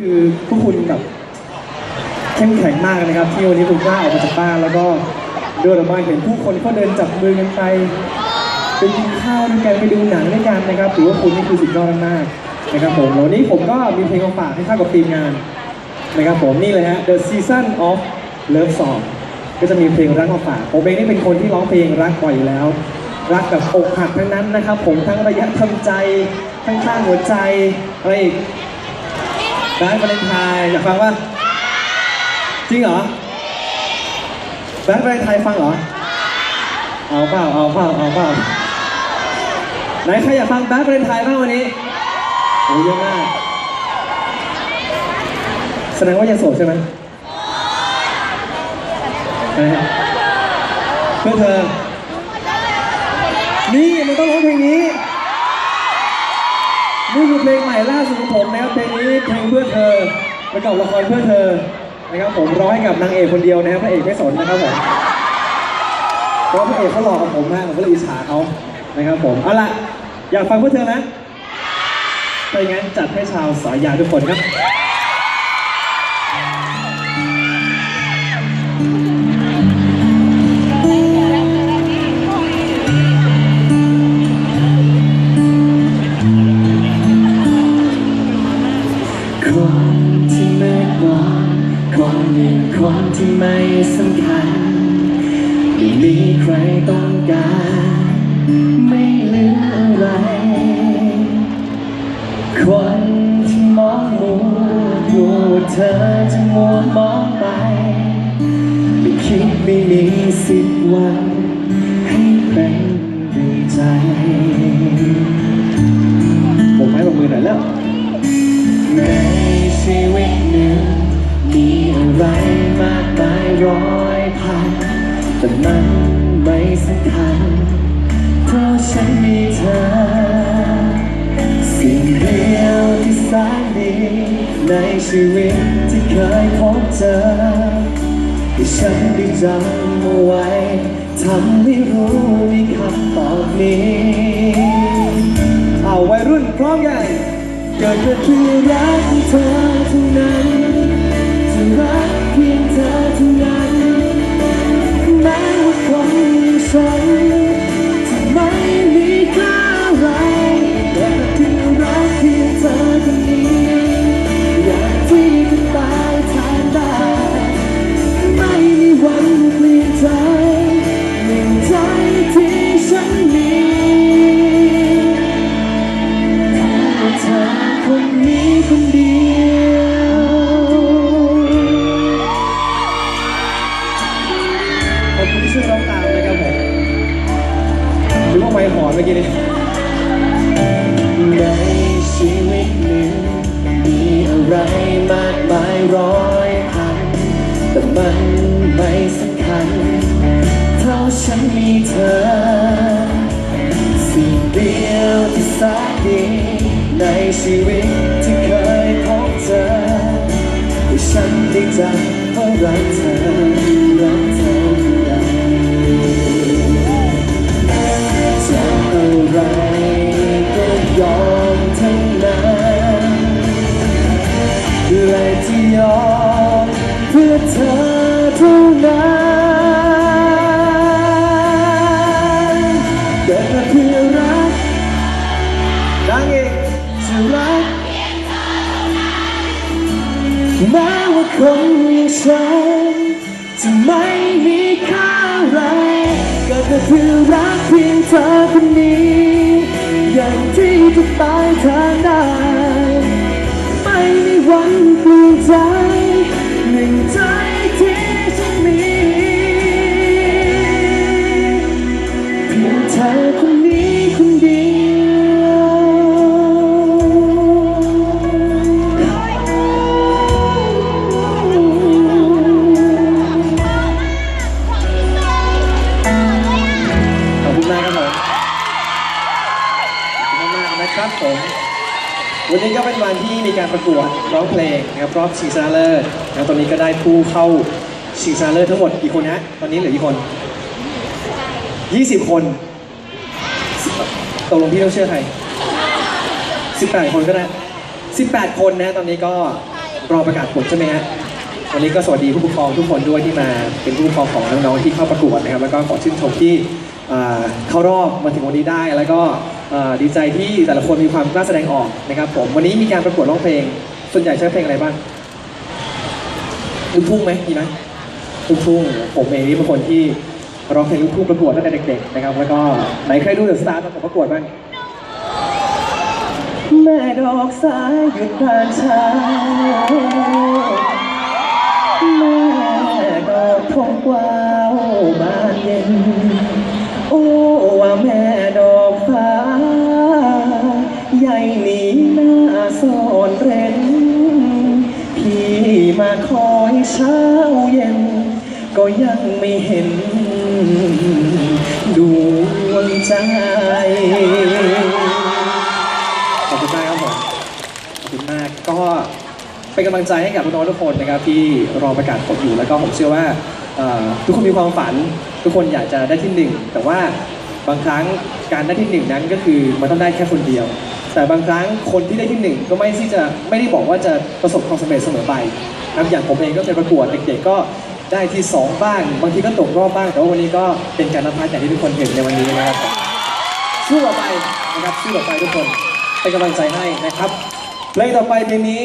คือพวกคุณแบบเข้มแข็งมากนะครับ ที่วันนี้คุณกล้าออกมาจากบ้านแล้วก็เดินออกมาเห็นผู้คนเขาเดินจับมือกันไปไปกินข้าวด้วยกันไปดูหนังด้วยกันนะครับถือว่าคุณนี่คือสุดยอดมากนะครับผมแล้ววันนี้ผมก็มีเพลงมาฝากให้เข้ากับทีมงานนะครับผมนี่เลยฮะ The Season of Love Song ก็จะมีเพลงรักมาฝากผมเองนี่เป็นคนที่ร้องเพลงรักบ่อยอยู่แล้ว รักแบบอกหักทั้งนั้นนะครับ ผมทั้งระยะทำใจทั้งข้างหัวใจอะไรอีก ร้านวาเลนไทน์อยากฟังว่าจริงเหรอร้านวาเลนไทน์ฟังเหรอเอาเปล่าเอาเปล่าเอาเปล่าไหนใครอยากฟังแบทวาเลนไทน์บ้างวันนี้โอ้เยอะมากแสดงว่ายังโสดใช่ไหมอะไรฮะเพื่อเธอนี่มันต้องร้องเพลงนี้ นี่คือเพลงใหม่ล่าสุดของผมนะครับเพลงนี้เพลงเพื่อเธอประกอบละครเพื่อเธอนะครับผมร้องให้กับนางเอกคนเดียวนะครับพระเอกไม่สนนะครับผมเพราะพระเอกเขาหลอกกับผมมากผมก็เลยอิจฉาเขานะครับผมเอาล่ะอยากฟังเพื่อเธอนะถ้าอย่างนั้นจัดให้ชาวสายยาทุกคนครับ มัวมองไปไม่คิดไม่มีสิบวันให้เป็นดังใจผมให้บอกมือหน่อยแล้วในชีวิต ที่แสนดีในชีวิตที่เคยพบเจอที่ฉันได้จำเอาไว้ทำให้รู้ในคำตอบนี้เอาวัยรุ่นพร้อมกันเกิดมาเพื่อรักเธอเท่านั้น หอนเมื่อกี้นี้ในชีวิตหนึ่งมีอะไรมากมายร้อยพันแต่มันไม่สำคัญ เท่าฉันมีเธอ สิ่งเดียวที่สนดีในชีวิตที่เคยพบเจอให้ฉันได้จำว่ารักเธอรักเธอ พียงเธอคนนี้ อย่างที่จะตายเธอได้ ไม่มีวัน นะครับผม วันนี้ก็เป็นวันที่มีการประกวดร้องเพลงนะครับรอบชิงชนะเลิศนะครับตอนนี้ก็ได้ผู้เข้าชิงชนะเลิศทั้งหมดกี่คนฮะตอนนี้เหลือกี่คน 20 คนตกลงพี่ต้องเชื่อใคร 18 คนก็ได้ 18 คนนะตอนนี้ก็รอประกาศผลใช่ไหมฮะวันนี้ก็สวัสดีผู้ปกครองทุกคนด้วยที่มาเป็นผู้ปกครองของน้องๆที่เข้าประกวดนะครับ แล้วก็ขอชื่นชมที่เข้ารอบมาถึงวันนี้ได้แล้วก็ ดีใจที่แต่ละคนมีความกล้าแสดงออกนะครับผมวันนี้มีการประกวดร้องเพลง ส่วนใหญ่ใช้เพลงอะไรบ้างลูกทุ่งไหมมีไหมลูกทุ่งผมเองนี่เป็นคนที่ร้องเพลงลูกทุ่งประกวดตั้งแต่เด็กๆนะครับแล้วก็ไหนเคยดูเดอะสตาร์ตอนผมประกวดบ้างแม่ดอกสายหยุดบานเช้า ใหญ่หนีหน้าซ่อนเร้น พี่มาคอยเช้าเย็น ก็ยังไม่เห็นดวงใจ ขอบคุณมากครับผม ขอบคุณมากก็เป็นกำลังใจให้กับน้องๆทุกคนนะครับที่รอประกาศผลอยู่แล้วก็ผมเชื่อว่าเอ่อทุกคนมีความฝัน ทุกคนอยากจะได้ที่หนึ่งแต่ว่าบางครั้งการได้ที่หนึ่งนั้นก็คือมันต้องได้แค่คนเดียว แต่บางครั้งคนที่ได้ที่หนึ่งก็ไม่ที่จะไม่ได้บอกว่าจะประสบความสำเร็จเสมอไปนะครับอย่างผมเองก็เคยประกวดเด็กๆก็ได้ที่สองบ้าง บางทีก็ตกรอบบ้าง แต่ว่าวันนี้ก็เป็นการรับพาอย่างที่ทุกคนเห็นในวันนี้นะครับสู้ต่อไปนะครับสู้ต่อไปทุกคนเป็นกำลังใจให้นะครับเพลงต่อไปเพลงนี้